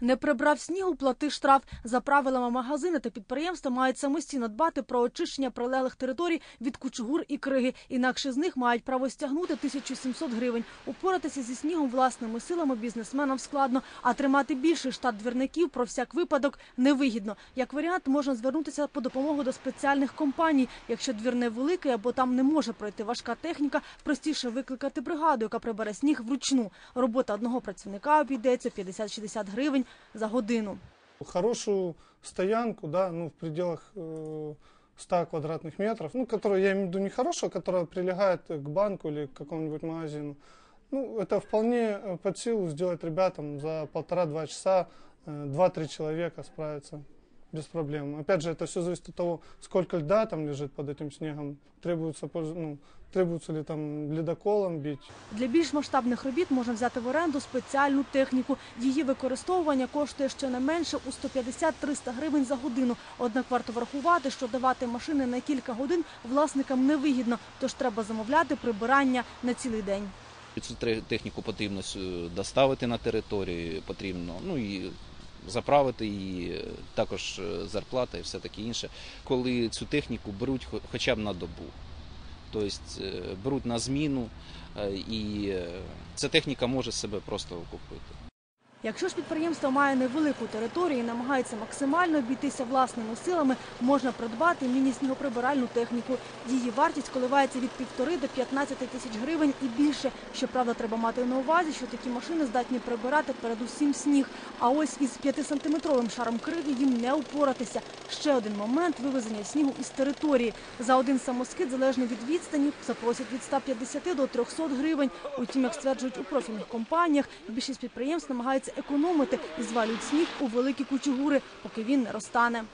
Не прибрав снігу, плати штраф. За правилами магазини та підприємства мають самостійно дбати про очищення прилеглих територій від кучугур і криги. Інакше з них мають право стягнути 1700 гривень. Упоратися зі снігом власними силами бізнесменам складно, а тримати більший штат двірників про всяк випадок невигідно. Як варіант, можна звернутися по допомогу до спеціальних компаній. Якщо двір не великий або там не може пройти важка техніка, простіше викликати бригаду, яка прибере сніг вручну. Робота одного працівника обійдеться 50-60 гривень за годину. Хорошую стоянку, да, ну, в пределах э, 100 квадратных метров, ну, которая, я имею в виду не хорошая, которая прилегает к банку или к какому-нибудь магазину. Ну, это вполне э, под силу сделать ребятам за полтора-два часа, э, два-три человека справятся без проблем. Опять же, это все зависит от того, сколько льда там лежит под этим снегом, требуется, ну, требуется ли там ледоколом бить. Для більш масштабних робіт можна взяти в оренду спеціальну техніку. Її використовування коштує щонайменше у 150-300 гривень за годину. Однак варто врахувати, що давати машини на кілька годин власникам невигідно, тож треба замовляти прибирання на цілий день. Цю техніку потрібно доставити на територію, потрібно ну і заправити її, е, також е, зарплата і все таке інше. Коли цю техніку беруть хо- хоча б на добу, тобто е, беруть на зміну, і ця техніка може себе просто окупити. Якщо ж підприємство має невелику територію і намагається максимально обійтися власними силами, можна придбати міні-снігоприбиральну техніку. Її вартість коливається від півтори до 15 тисяч гривень і більше. Щоправда, треба мати на увазі, що такі машини здатні прибирати передусім сніг. А ось із 5-сантиметровим шаром криги їм не упоратися. Ще один момент вивезення снігу із території. За один самоскид, залежно від відстані, запросять від 150 до 300 гривень. Утім, як стверджують у профільних компаніях, більшість підприємств намагаються економити і звалюють сніг у великі кучугури, поки він не розтане.